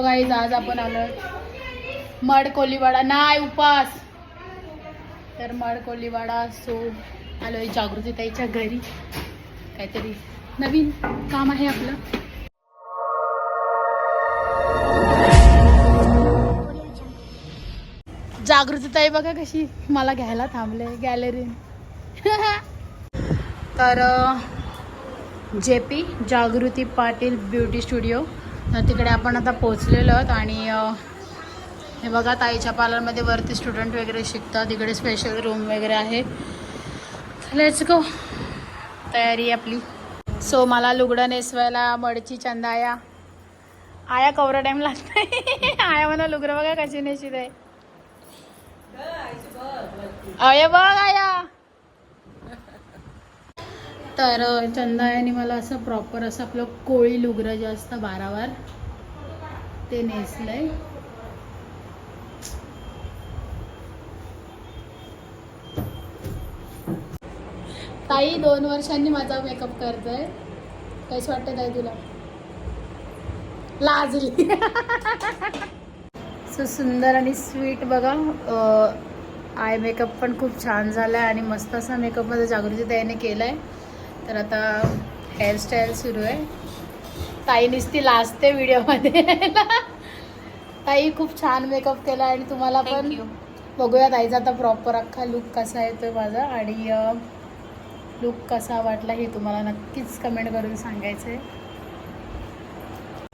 हो गाईज आज आपण आलो मड कोलीवाडा नाही उपास. तर मड कोलीवाडा सो आलोय जागृती ताईच्या घरी. काहीतरी नवीन काम आहे आपलं. जागृती ताई बघा कशी मला घ्यायला थांबले गॅलरी तर J P Jagruti Patil beauty studio. तर तिकडे आपण आता पोचलेलो आहोत आणि हे बघा ताईच्या पार्लरमध्ये वरती स्टुडंट वगैरे शिकतात. तिकडे स्पेशल रूम वगैरे आहे लेट्स गो तयारी आपली. सो मला लुगडं नेसवायला मडची चंदा आया आया कवरा टाईम लागतंय. आया म्हणा लुगडं बघा कशी नेशीत आहे. अय बघ आया. तर चंदा चंदायाने मला असं प्रॉपर असं आपलं कोळी लुगरं जे असतं बारावर ते नेसलंय. ताई दोन वर्षांनी माझा मेकअप करतोय. कसं वाटतं आहे तुला? लाजली. सो सुंदर आणि स्वीट बघा. आय मेकअप पण खूप छान झाला आहे आणि मस्त असा मेकअप माझा जागृती ताईने केला आहे तर आता हेअरस्टाईल सुरू आहे. ताई नुसती लाजते व्हिडिओमध्ये. ताई खूप छान मेकअप केला आणि तुम्हाला पण बघूया ताईचा आता प्रॉपर अख्खा लुक कसा येतोय माझा आणि लुक कसा वाटला हे तुम्हाला नक्कीच कमेंट करून सांगायचं आहे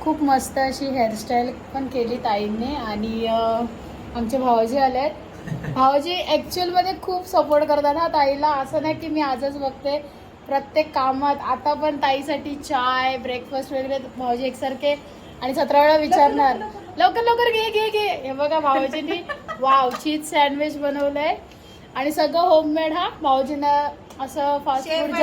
खूप मस्त अशी हेअरस्टाईल पण केली ताईंनी आणि आमचे भाऊजी आले आहेत. भाऊजी ॲक्च्युअलमध्ये खूप सपोर्ट करतात हा ताईला. असं नाही की मी आजच बघते. प्रत्येक कामात आता पण ताईसाठी चाय ब्रेकफास्ट वगैरे भाऊजी एकसारखे आणि सतरा वेळा विचारणार. लवकर लवकर. घे घे घे. हे बघा भाऊजींनी. वाव चीज सँडविच बनवलंय. आणि सगळं होममेड हा. भाऊजींना असं फास्ट फूड.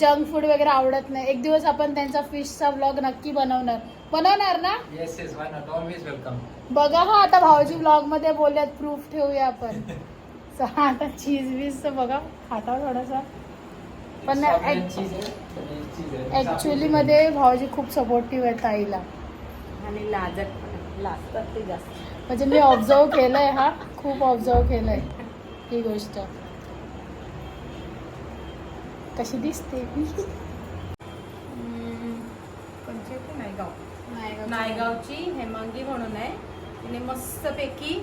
जंक फूड वगैरे आवडत नाही. एक दिवस आपण त्यांचा फिशचा ब्लॉग नक्की बनवणार. बनवणार ना. बघा हा आता भाऊजी ब्लॉगमध्ये बोलल्यात प्रूफ ठेवूया आपण. आता चीज बीज तर बघा खाता थोडासा. पण. ऍक्च्युली मध्ये भाऊजी खूप सपोर्टिव्ह आहेत ताईला आणि लाजत पण लाजतात ते जास्त. म्हणजे मी ऑब्झर्व केलंय हा. खूप ऑब्झर्व केलंय ही गोष्ट. कशी दिसते? नायगाव. नायगाव. नायगावची हेमांगी म्हणून आहे. तिने मस्तपैकी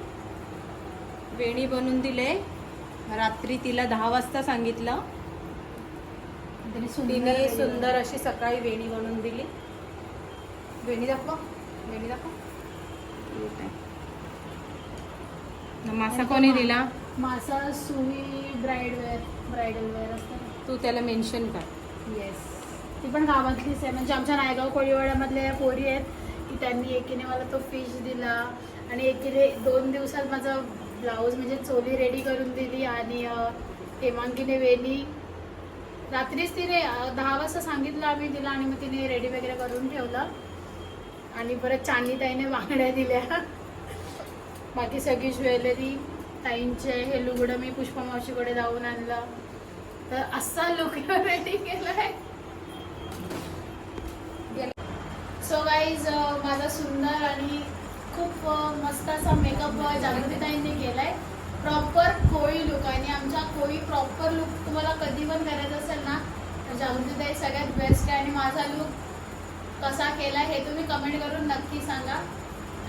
वेणी बनवून दिले. रात्री तिला दहा वाजता सांगितलं. तिने. सुंदर अशी सकाळी वेणी बनवून दिली. वेणी दाखवा. वेणी दाखवा. मासा कोणी दिला? मासा सुई ब्राईड वेअर ब्रायडल वेअर असतं ना. तू त्याला मेन्शन कर. येस ती पण गावातलीच आहे. म्हणजे आमच्या नायगाव कोळीवाड्यामधल्या पोरी आहेत की त्यांनी एकीने मला तो फिश दिला. आणि एकीने दोन दिवसात माझा ब्लाऊज म्हणजे चोली रेडी करून दिली. आणि हेमांगीने वेणी रात्रीच तिने दहा वाजता सांगितलं आम्ही तिला आणि मग तिने रेडी वगैरे करून ठेवलं. आणि परत चांदी ताईने बांगड्या दिल्या. बाकी सगळी ज्वेलरी ताईंचे हे लुगडं मी पुष्पा मावशीकडे जाऊन आणलं. तर असा लुक रेडी केलाय. सो गाईज माझा सुंदर आणि खूप मस्त असा मेकअप जागृतीताईंनी केलाय. प्रॉपर कोळी लुक आणि आमच्या कोळी प्रॉपर लुक तुम्हाला कधी पण करायचं असेल ना तर जागृतीताई सगळ्यात बेस्ट आहे. आणि माझा लुक कसा केला हे तुम्ही कमेंट करून नक्की सांगा.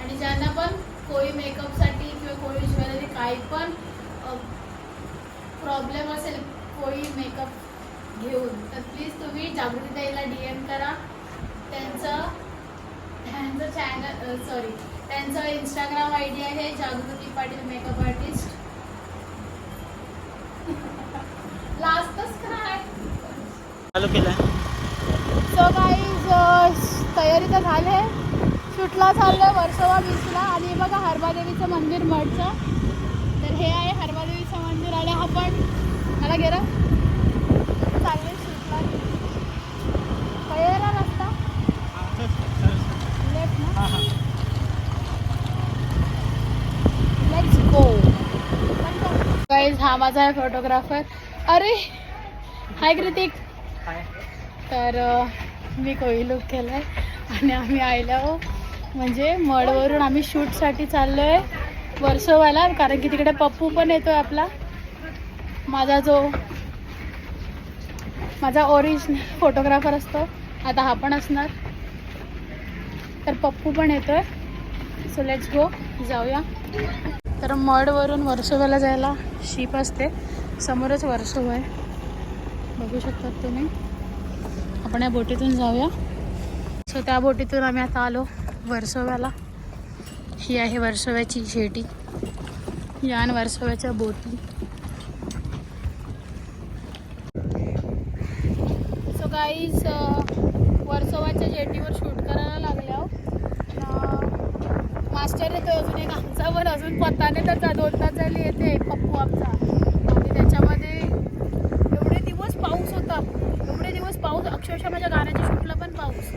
आणि ज्यांना पण कोळी मेकअपसाठी किंवा कोळी ज्वेलरी काही पण प्रॉब्लेम असेल कोळी मेकअप घेऊन तर प्लीज तुम्ही जागृतीताईला डी एम करा. त्यांचं त्यांचं चॅनल सॉरी त्यांचं इंस्टाग्राम आय डी आहे जागृती पाटील मेकअप आर्टिस्ट लास्टच काय चालू केलं सो गाईज तयारी तर झाली शूटला चाललंय वर्सोवा बीचला आणि बघा हरबादेवीचं मंदिर मठचं. तर हे आहे हरबादेवीचं मंदिर आणि हा पण मला गेलं चाललंय शूटला पहिला रस्ता? लेफ्ट ना लेट्स गो गाईज हा माझा आहे फोटोग्राफर अरे! हाय कृतिक तर मी कोळी लुक आहे आणि आम्ही आयला हो. म्हणजे मडवरून आम्ही शूटसाठी चाललो आहे वर्सोवाला कारण की तिकडे पप्पू पण येतोय आपला. माझा जो माझा ओरिजिनल फोटोग्राफर असतो. आता हा पण असणार. तर पप्पू पण येतोय. सो लेट्स गो जाऊया. तर मडवरून वर्सोव्याला जायला शिप असते. समोरच वर्सोव आहे. बघू शकतात तुम्ही. आपण या बोटीतून जाऊया. सो त्या बोटीतून आम्ही आता आलो वर्सोव्याला. ही आहे वर्सोव्याची शेटी. यान वर्सोव्याच्या बोटी. सो गाईज uh, वर्सोवाच्या जेटीवर शूट करायला लागल्या मास्टर येतो अजून एक आमचा पण अजून पत्ताने त्याचा. दोन तास झाली येते पप्पू आमचा. आणि त्याच्यामध्ये एवढे दिवस पाऊस होता एवढे दिवस पाऊस अक्षरशः माझ्या गाण्याच्या शूटला पण पाऊस.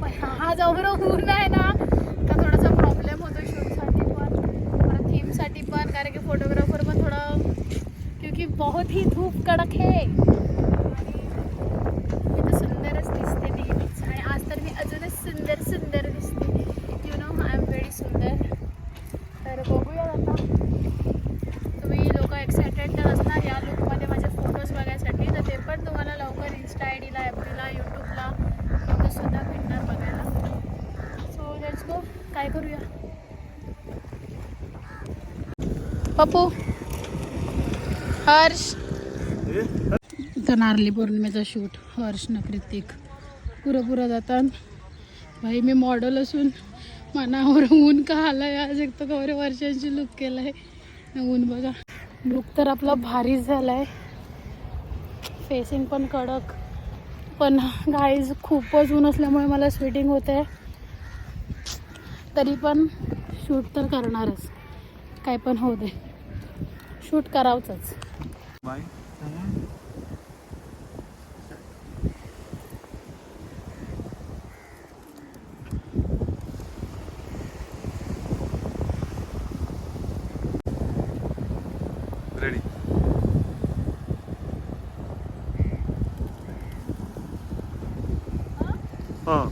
पण हा जवळ ऊन आहे ना तर थोडासा प्रॉब्लेम होतो शूटसाठी पण. परत थीमसाठी पण कारण की फोटोग्राफर पण थोडं क्योंकि बहुत ही धूप कडक है आणि मी तर सुंदरच दिसते नेहमीच आणि आज तर मी अजूनच सुंदर सुंदर दिसते you know I am very सुंदर तर बघूया आता तुम्ही लोक एक्सायटेड तर असणार या लुकमध्ये माझे फोटोज बघायसाठी तर ते पण तुम्हाला लवकर इन्स्टा आय डीला एफ डीला यूट्यूबला तिथे सुद्धा भेटणार बघायला सो लेट्स गो काय करूया पप्पू? हर्ष? तर नारली पौर्णिमेचा शूट. हर्ष न कृतिक. पुरं पुरं जातात भाई मी मॉडेल असून मनावर ऊन का आलाय? आज एक तर कवरे वर्षांची लुक केलाय. ऊन बघा. लुक तर आपला भारीच झालाय. फेसिंग पण कडक. पण गाईज खूपच ऊन असल्यामुळे मला स्वेटिंग होते तरी पण शूट तर करणारच. काय पण होऊ दे. शूट करावचंच. बाय. हां.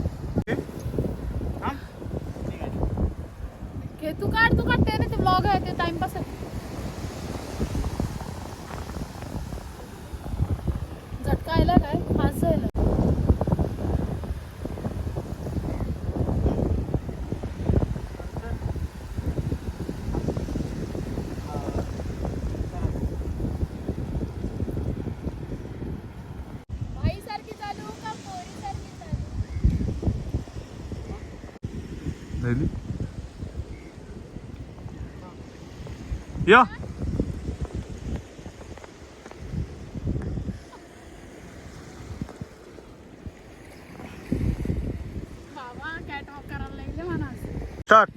तू काढ तू काढते ना ते ब्लॉग आहे ते टाइमपास आहे. झटका काय फास्ट झालं बाईसारखी चालू का पोरीसारखी चालू रेडी या बाबा कॅट वॉक करायला लागले म्हणा स्टार्ट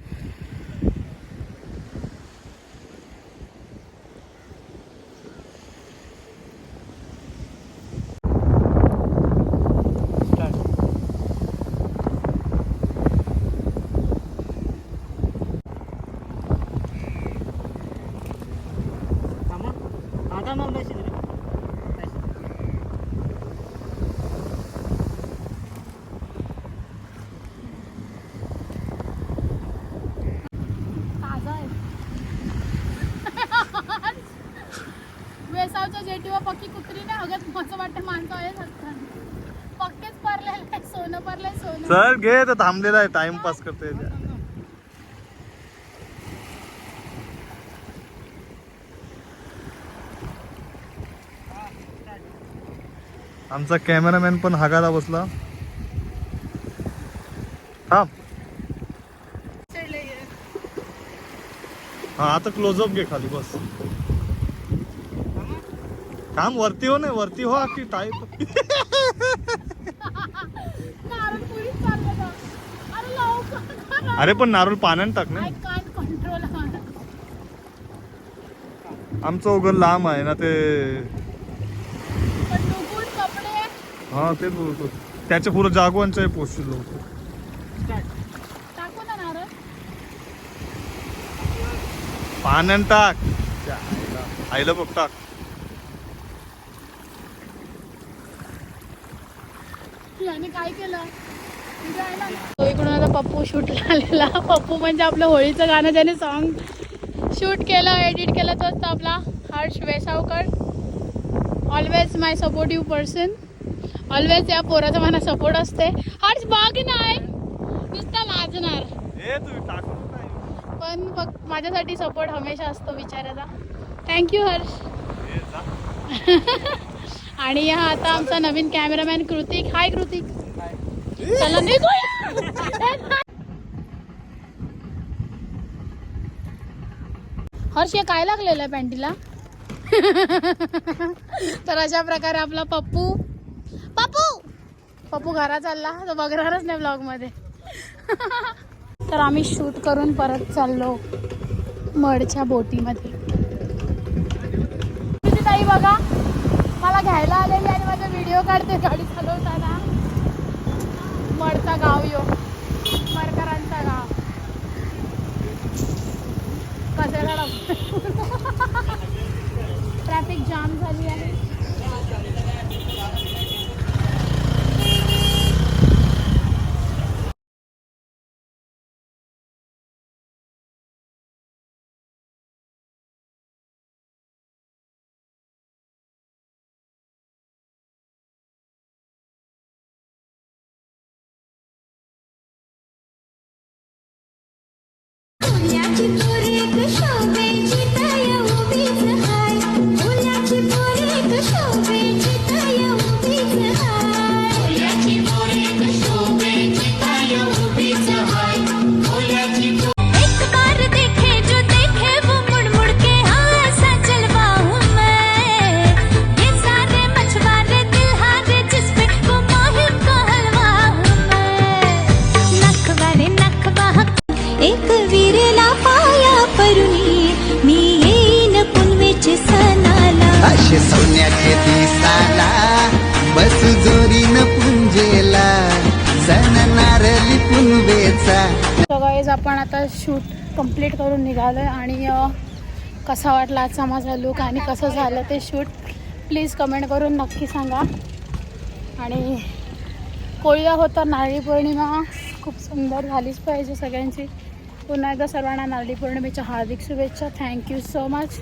ताजा आहे वेसावच्या पक्की कुत्री नाही अगत मस्त वाटतं माणसं आहे सत्तर पक्केच परलेलं आहे सोनं परलंय सोनं. चल घे तर थांबलेला आहे टाइमपास करते आमचा कॅमेरामॅन पण हागाला बसला. थांब. हा आता क्लोजअप घे खाली बस. काम वरती हो नाही वरती हो की? टाईप? अरे पण नारळ पाण्यात टाक ना. आमचं उगं लांब आहे ना ते. हा तेच बोलतो त्याच्या पुढं जागवानचं आहे पोस्टर होतं टाकू ना नारळ. पाण्यात टाक. आईला बघ टाक. याने काय केलं? तो इकडून आता पप्पू शूटला आलेला. पप्पू म्हणजे आपलं होळीचं गाणं ज्याने सॉन्ग शूट केलं एडिट केलं तोच तो आपला Harsh Vesavkar. Always my supportive person always या पोराचा मला सपोर्ट असते. हर्ष बाग नाही नुसता लाजणार. पण फक्त माझ्यासाठी सपोर्ट हमेशा असतो बिचाराचा थँक्यू हर्ष. आणि हा आता आमचा नवीन कॅमेरामॅन कृतिक. हाय कृतिक. चला निघूया. हर्ष काय लागलेलं आहे पॅन्टीला? तर अशा प्रकारे आपला पप्पू. पप्पू! पप्पू घरात चालला. तो बघणारच नाही ब्लॉगमध्ये तर आम्ही शूट करून परत चाललो मडच्या बोटीमध्ये. ताई बघा. मला घ्यायला आलेली आणि माझा व्हिडिओ काढते गाडी चालवताना. मडचा गाव यो. मरकरांचा गाव. कचरा ट्रॅफिक जाम झाली आहे. Yeah, सगळेच आपण आता शूट कंप्लीट करून निघालो आहे आणि कसा वाटला आजचा माझा लुक आणि कसं झालं ते शूट प्लीज कमेंट करून नक्की सांगा. आणि कोळीला होता नारळी पौर्णिमा. खूप सुंदर झालीच पाहिजे सगळ्यांची. पुन्हा एकदा सर्वांना नारळी पौर्णिमेच्या हार्दिक शुभेच्छा. Thank you so much